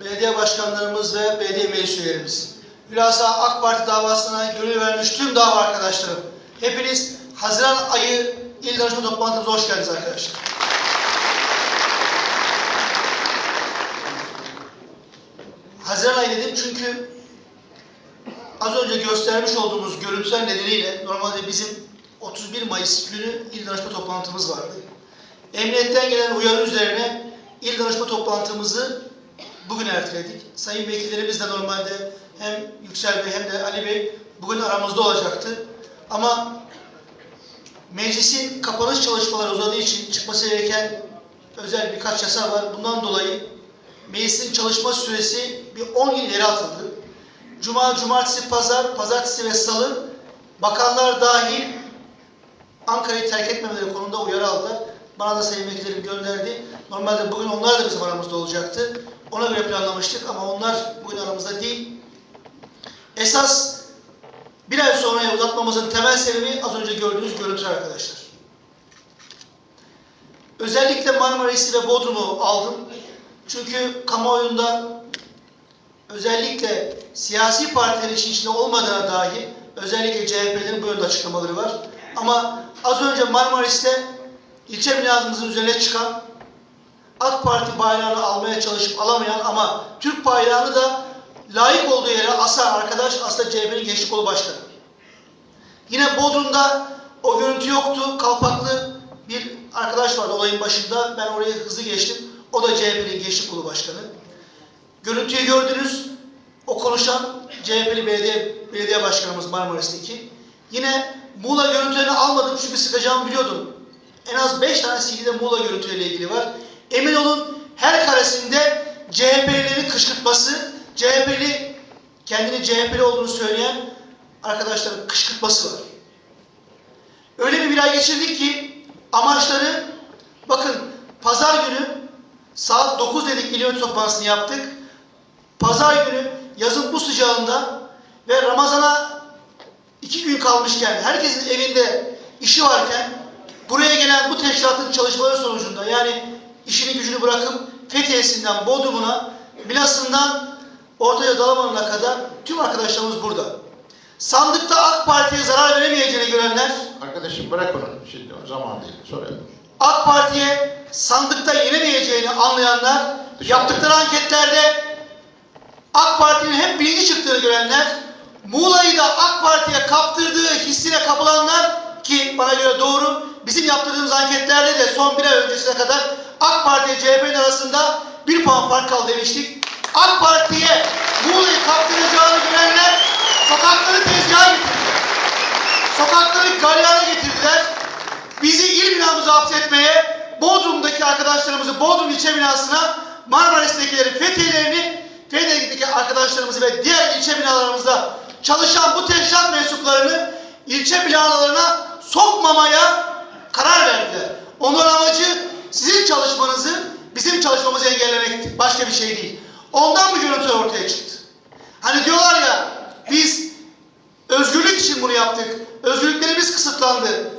belediye başkanlarımız ve belediye meclis üyelerimiz, bilhassa AK Parti davasına gönül vermiş tüm dava arkadaşlarım, hepiniz Haziran ayı il danışma toplantımıza hoş geldiniz arkadaşlar. Haziran ayı dedim çünkü az önce göstermiş olduğumuz görüntüler nedeniyle normalde bizim 31 Mayıs günü il danışma toplantımız vardı. Emniyetten gelen uyarı üzerine il danışma toplantımızı bugün erteledik. Sayın vekillerimiz de normalde hem Yüksel Bey hem de Ali Bey bugün aramızda olacaktı. Ama meclisin kapanış çalışmaları uzadığı için çıkması gereken özel birkaç yasa var. Bundan dolayı meclisin çalışma süresi bir 10 gün ileri atıldı. Cuma, cumartesi, pazar, pazartesi ve salı bakanlar dahil Ankara'yı terk etmemeleri konusunda uyarı aldılar. Bana da sayın vekillerim gönderdi. Normalde bugün onlar da bizim aramızda olacaktı. Ona göre planlamıştık ama onlar bugün aramızda değil. Esas bir ay sonraya uzatmamızın temel sebebi az önce gördüğünüz görüntüler arkadaşlar. Özellikle Marmaris'i ve Bodrum'u aldım. Çünkü kamuoyunda özellikle siyasi partilerin işin içinde olmadığına dair özellikle CHP'lerin yönde açıklamaları var. Ama az önce Marmaris'te ilçe binamızın üzerine çıkan AK Parti bayrağını almaya çalışıp alamayan ama Türk bayrağını da layık olduğu yere asan arkadaş aslında CHP'nin gençlik kolu başkanı. Yine Bodrum'da o görüntü yoktu. Kalpaklı bir arkadaş vardı olayın başında. Ben oraya hızlı geçtim. O da CHP'nin gençlik kolu başkanı. Görüntüyü gördünüz. O konuşan CHP'li belediye, belediye başkanımız Marmaris'teki. Yine Muğla görüntülerini almadım çünkü sıkacağımı biliyordum. En az 5 tane CD'de Muğla görüntüleriyle ilgili var. Emin olun her karesinde CHP'lilerin kışkırtması, CHP'li kendini CHP'li olduğunu söyleyen arkadaşların kışkırtması var. Öyle bir bir ay geçirdik ki amaçları bakın pazar günü saat 9 dedik milyon toplantısını yaptık. Pazar günü yazın bu sıcağında ve Ramazan'a iki gün kalmışken herkesin evinde işi varken buraya gelen bu teşkilatın çalışmaları sonucunda yani işini gücünü bırakıp Fethiye'sinden Bodrum'una Milas'ından Ortaca Dalaman'ına kadar tüm arkadaşlarımız burada. Sandıkta AK Parti'ye zarar veremeyeceğini görenler Arkadaşım bırak onu. Şimdi o zaman değil. Sonra AK Parti'ye sandıkta yenemeyeceğini anlayanlar yaptıkları anketlerde AK Parti'nin hep birinci çıktığını görenler Muğla'yı da AK Parti'ye kaptırdığı hissine kapılanlar ki bana göre doğru bizim yaptırdığımız anketlerde de son bir ay öncesine kadar AK Parti ile CHP'nin arasında bir puan fark kaldı demiştik. AK Parti'ye Muğla'yı kaptıracağını görenler sokakları tezgaha getirdiler. Sokakları galyana getirdiler. Bizi il binamıza hapsetmeye, Bodrum'daki arkadaşlarımızı Bodrum ilçe binasına, Marmaris'tekileri, Fethiye'lerini, Fethiye'deki arkadaşlarımızı ve diğer ilçe binalarımızda çalışan bu teşkilat mensuplarını ilçe binalarına sokmamaya karar verdiler. Onların amacı sizin çalışmanızı, bizim çalışmamızı engellemekti. Başka bir şey değil. Ondan bu görüntüler ortaya çıktı. Hani diyorlar ya, biz özgürlük için bunu yaptık. Özgürlüklerimiz kısıtlandı.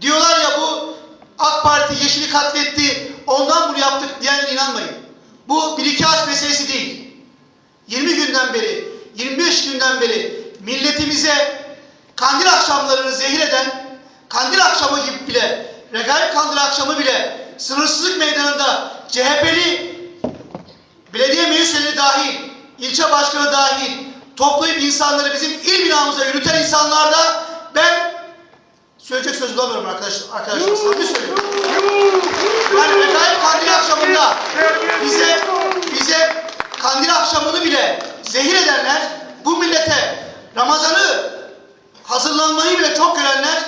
Diyorlar ya bu AK Parti yeşili katletti, ondan bunu yaptık diyenlere inanmayın. Bu bir iki aç meselesi değil. 20 günden beri, 25 günden beri milletimize kandil akşamlarını zehir eden, kandil akşamı gibi bile, regaip kandil akşamı bile sınırsızlık meydanında CHP'li belediye meclisleri dahil, ilçe başkanı dahil toplayıp insanları bizim il binamıza yürüten insanlarda ben söyleyecek söz bulamıyorum arkadaşlar. Arkadaşlar samimi söylüyorum. Yani regaip kandil akşamında bize bize kandil akşamını bile zehir edenler bu millete Ramazan'ı hazırlanmayı bile çok görenler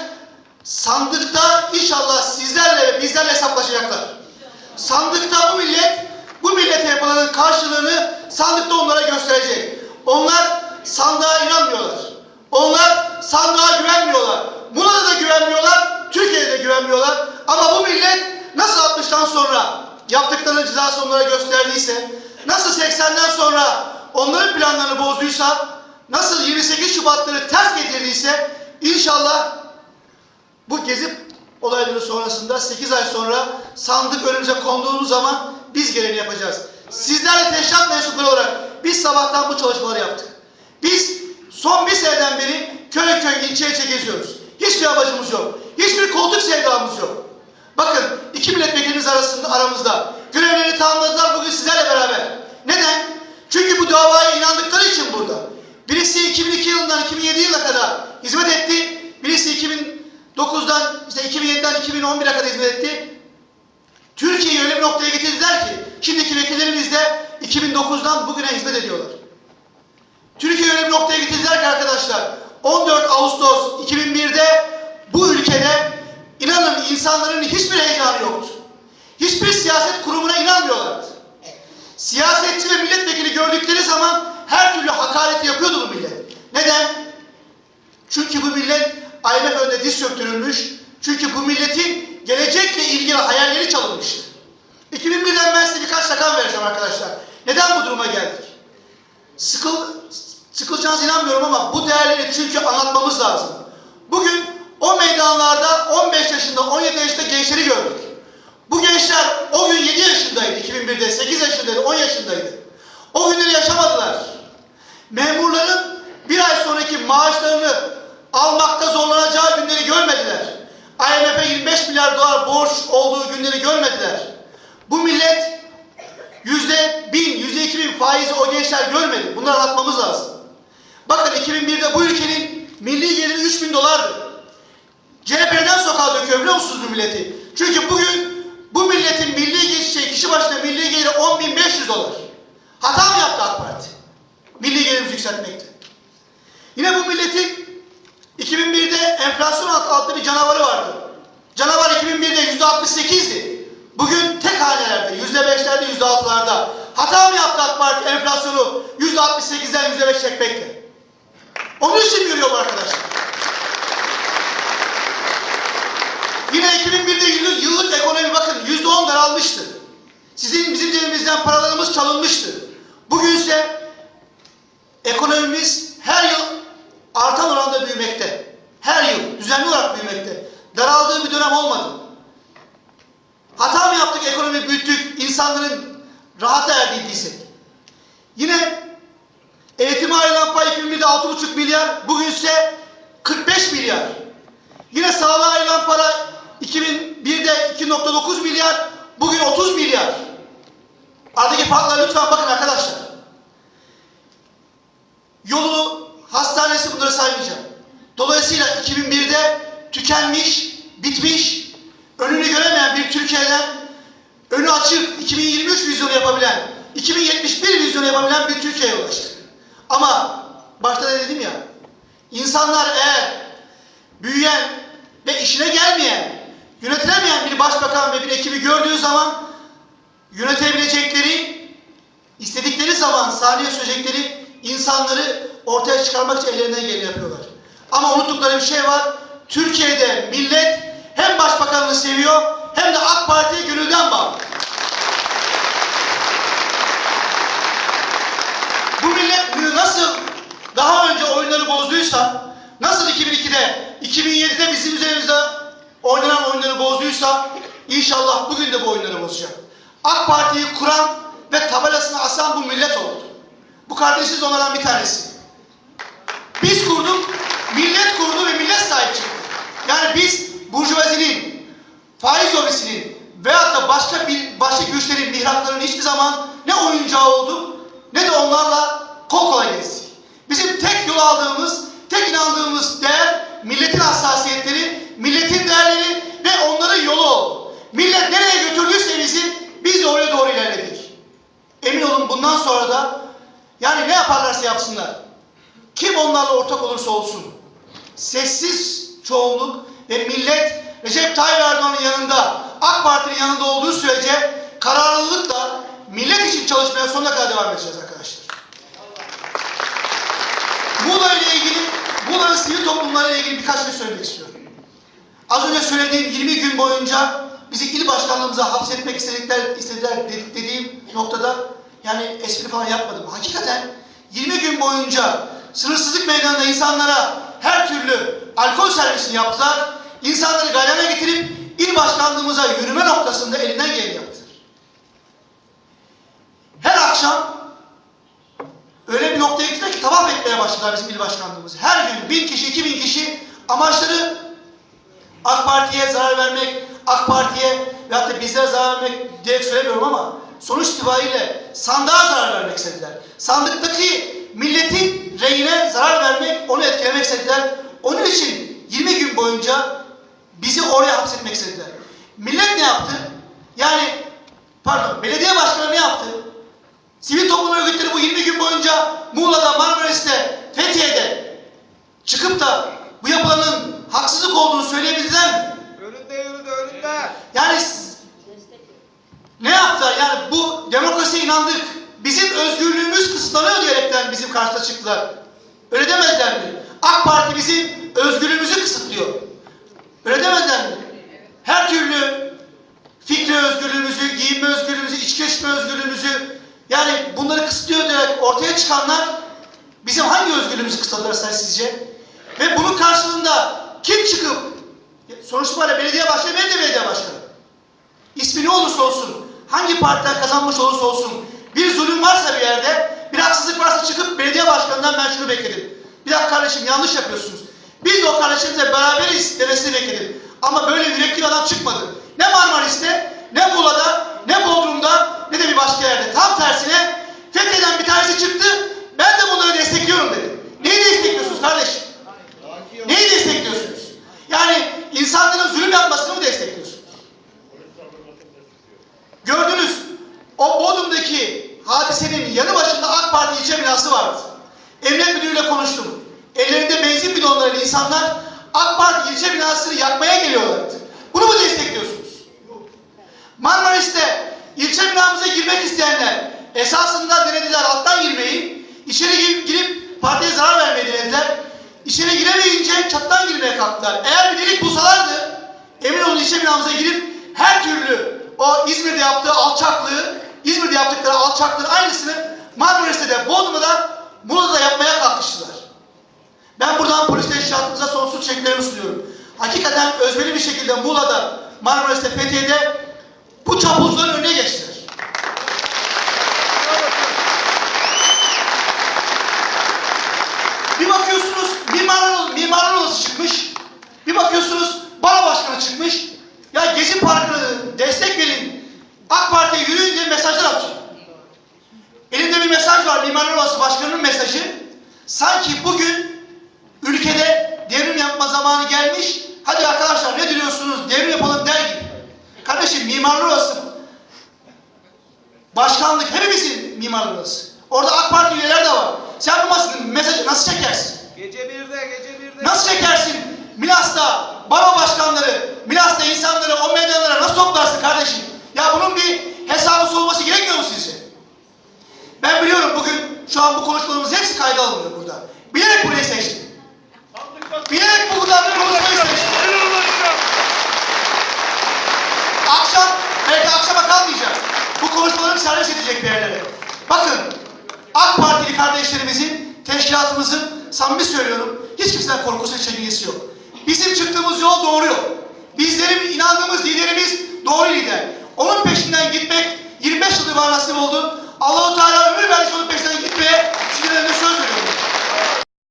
sandıkta inşallah sizlerle bizlerle hesaplaşacaklar. Sandıkta bu millet bu millete yapılanın karşılığını sandıkta onlara gösterecek. Onlar sandığa inanmıyorlar. Onlar sandığa güvenmiyorlar. Buna da güvenmiyorlar. Türkiye'de de güvenmiyorlar. Ama bu millet nasıl 60'tan sonra yaptıklarının cezası onlara gösterdiyse, nasıl 80'den sonra onların planlarını bozduysa, nasıl 28 Şubatları ters getirdiyse inşallah bu gezi olayları sonrasında 8 ay sonra sandık önümüze konduğumuz zaman biz geleni yapacağız. Sizlerle teşkilat mensupları olarak biz sabahtan bu çalışmaları yaptık. Biz son bir seneden beri köy köy ilçe ilçe geziyoruz. Hiçbir amacımız yok. Hiçbir koltuk sevdamız yok. Bakın iki milletvekilimiz arasında aramızda. Görevlerini tamamladılar bugün sizlerle beraber. Neden? Çünkü bu davaya inandıkları için burada. Birisi 2002 yılından 2007 yıla kadar hizmet etti. Birisi 2009'dan işte 2007'den 2011'e kadar hizmet etti. Türkiye'yi öyle bir noktaya getirdiler ki şimdiki vekillerimiz de 2009'dan bugüne hizmet ediyorlar. Türkiye'yi öyle bir noktaya getirdiler ki arkadaşlar 14 Ağustos 2001'de bu ülkede inanın insanların hiçbir heyecanı yoktu. Hiçbir siyaset kurumuna inanmıyorlardı. Siyasetçi ve milletvekili gördükleri zaman her türlü hakareti yapıyordu bu millet. Neden? Çünkü bu millet IMF önünde diz çöktürülmüş. Çünkü bu milletin gelecekle ilgili hayalleri çalınmıştı. 2001'den ben size birkaç rakam vereceğim arkadaşlar. Neden bu duruma geldik? Sıkıl, sıkılacağınıza inanmıyorum ama bu değerleri çünkü anlatmamız lazım. Bugün o meydanlarda 15 yaşında, 17 yaşında gençleri gördük. Bu gençler o gün 7 yaşındaydı 2001'de, 8 yaşındaydı, 10 yaşındaydı. O günleri yaşamadılar. Memurların bir ay sonraki maaşlarını almakta zorlanacağı günleri görmediler. IMF'e 25 milyar dolar borç olduğu günleri görmediler. Bu millet yüzde bin, yüzde iki bin faizi o gençler görmedi. Bunları anlatmamız lazım. Bakın 2001'de bu ülkenin milli geliri 3 bin dolardı. CHP'den sokağa döküyor biliyor musunuz bu milleti? Çünkü bugün bu milletin milli geliri, şey, kişi başına milli geliri 10.500 dolar. Hata mı yaptı AK Parti? Milli gelirimizi yükseltmekte. Yine bu milletin 2001'de enflasyon altında bir canavarı vardı. Canavar 2001'de %68'di. Bugün tek hanelerde, %5'lerde, %6'larda. Hata mı yaptı AK Parti enflasyonu %68'den %5 çekmekte? Onun için görüyor bu arkadaşlar. Yine 2001'de yıllık, yıllık ekonomi bakın %10 daralmıştı. Sizin bizim cebimizden paralarımız çalınmıştı. Bugünse ekonomimiz her yıl artan oranda büyümekte. Her yıl düzenli olarak büyümekte. Daraldığı bir dönem olmadı. Hata mı yaptık ekonomi büyüttük, insanların rahata erdirdiysek? Yine eğitime ayrılan pay 2001'de 6,5 milyar, bugünse 45 milyar. Yine sağlığa ayrılan para 2001'de 2.9 milyar, bugün 30 milyar. Aradaki farklara lütfen bakın arkadaşlar. Yolu, hastanesi bunları saymayacağım. Dolayısıyla 2001'de tükenmiş, bitmiş, önünü göremeyen bir Türkiye'den önü açık 2023 vizyonu yapabilen, 2071 vizyonu yapabilen bir Türkiye'ye ulaştık. Ama başta da dedim ya, insanlar eğer büyüyen ve işine gelmeyen, yönetilemeyen bir başbakan ve bir ekibi gördüğü zaman yönetebilecekleri, istedikleri zaman sahneye sürecekleri insanları ortaya çıkarmak için ellerinden geleni yapıyorlar. Ama unuttukları bir şey var. Türkiye'de millet hem başbakanını seviyor hem de AK Parti'ye gönülden bağlı. Bu millet nasıl daha önce oyunları bozduysa, nasıl 2002'de, 2007'de bizim üzerimizde oynanan oyunları bozduysa, inşallah bugün de bu oyunları bozacak. AK Parti'yi kuran ve tabelasını asan bu millet oldu. Bu kardeşiniz onlardan bir tanesi. Biz kurduk, millet kurdu ve millet sahip çıktı. Yani biz burjuvazinin, faiz lobisinin veyahut da başka bir başka güçlerin mihraklarının hiçbir zaman ne oyuncağı olduk ne de onlarla kol kola gezdik. Bizim tek yol aldığımız, tek inandığımız değer milletin hassasiyetleri, milletin değerleri ve onların yolu oldu. Millet nereye götürdüyse bizi biz de oraya doğru ilerledik. Emin olun bundan sonra da yani ne yaparlarsa yapsınlar. Kim onlarla ortak olursa olsun. Sessiz çoğunluk ve millet Recep Tayyip Erdoğan'ın yanında, AK Parti'nin yanında olduğu sürece kararlılıkla millet için çalışmaya sonuna kadar devam edeceğiz arkadaşlar. Muğla ile ilgili, Muğla'nın sivil toplumları ile ilgili birkaç şey söylemek istiyorum. Az önce söylediğim 20 gün boyunca bizi il başkanlığımıza hapsetmek istedikler, istediler de- dediğim noktada yani espri falan yapmadım. Hakikaten 20 gün boyunca sınırsızlık meydanında insanlara her türlü alkol servisini yaptılar. İnsanları galyana getirip il başkanlığımıza yürüme noktasında elinden geleni yaptılar. her akşam öyle bir noktaya gittiler ki tavaf etmeye başladılar bizim il başkanlığımız. Her gün bin kişi, iki bin kişi amaçları AK Parti'ye zarar vermek, AK Parti'ye ve hatta bizlere zarar vermek diye söylemiyorum ama sonuç itibariyle sandığa zarar vermek istediler. Sandıktaki milletin reyine zarar vermek, onu etkilemek istediler. Onun için 20 gün boyunca bizi oraya hapsetmek istediler. Millet ne yaptı? Yani pardon belediye başkanı ne yaptı? Sivil toplum örgütleri bu 20 gün boyunca Muğla'da, Marmaris'te, Fethiye'de çıkıp da bu yapılanın haksızlık olduğunu söyleyebildiler mi? Önünde yürüdü önünde. Yani ne yaptılar? Yani bu demokrasiye inandık. Bizim özgürlüğümüz kısıtlanıyor diyerekten bizim karşısına çıktılar. Öyle demediler mi? AK Parti bizim özgürlüğümüzü kısıtlıyor. Öyle demediler mi? Her türlü fikri özgürlüğümüzü, giyinme özgürlüğümüzü, içki içme özgürlüğümüzü yani bunları kısıtlıyor diyerek ortaya çıkanlar bizim hangi özgürlüğümüzü kısıtladılar say sizce? Ve bunun karşılığında kim çıkıp sonuç itibariyle belediye başkanı ben de belediye başkanı. İsmi ne olursa olsun, hangi partiden kazanmış olursa olsun, bir zulüm varsa bir yerde, bir haksızlık varsa çıkıp belediye başkanından ben şunu bekledim. Bir dakika kardeşim yanlış yapıyorsunuz. Biz de o kardeşimizle beraberiz demesini bekledim. Ama böyle yürekli adam çıkmadı. Ne Marmaris'te, ne Muğla'da, ne Bodrum'da, ne de bir başka yerde. Tam tersine Fethiye'den bir tanesi çıktı, ben de bunları destekliyorum dedi. Neyi destekliyorsunuz kardeşim? Neyi destekliyorsunuz? Yani insanların zulüm yapmasını mı destekliyorsunuz? Gördünüz, o Bodrum'daki hadisenin yanı başında AK Parti ilçe binası vardı. Emniyet müdürüyle konuştum. Ellerinde benzin bidonlarıyla insanlar AK Parti ilçe binasını yakmaya geliyorlardı. Bunu mu destekliyorsunuz? Marmaris'te ilçe binamıza girmek isteyenler esasında denediler alttan girmeyi, içeri girip, girip partiye zarar vermeyi denediler. İçeri giremeyince çattan girmeye kalktılar. Eğer bir delik bulsalardı, emin olun ilçe binamıza girip her türlü o İzmir'de yaptığı alçaklığı, İzmir'de yaptıkları alçaklığın aynısını Marmaris'te de, Bodrum'da Muğla'da da yapmaya kalkıştılar. Ben buradan polis teşkilatımıza sonsuz çeklerimi sunuyorum. Hakikaten özveri bir şekilde Muğla'da, Marmaris'te, Fethiye'de bu çapulcuların önüne geçtiler. Başkanlık hepimizin Odası. Orada AK Parti üyeler de var. Sen bu mas- mesajı nasıl çekersin? Gece birde gece birde. Nasıl çekersin? Milas'ta baro başkanları, Milas'ta insanları o meydanlara nasıl toplarsın kardeşim? Ya bunun bir hesabı sorulması gerekmiyor mu sizce? Ben biliyorum bugün şu an bu konuşmalarımız hepsi kayda alınıyor burada. Bilerek burayı seçtim. Bilerek bu kadar konuşmayı seçtim. Akşam, belki akşama kalmayacak. Bu konuşmalarım servis edecek bir yerlere. Bakın, AK Partili kardeşlerimizin, teşkilatımızın, samimi söylüyorum, hiç kimseden korkusu, çekincesi yok. Bizim çıktığımız yol doğru yol. Bizlerin inandığımız liderimiz doğru lider. Onun peşinden gitmek 25 yıldır bana nasip oldu. Allahu Teala ömür vermiş onun peşinden gitmeye önünde söz veriyorum.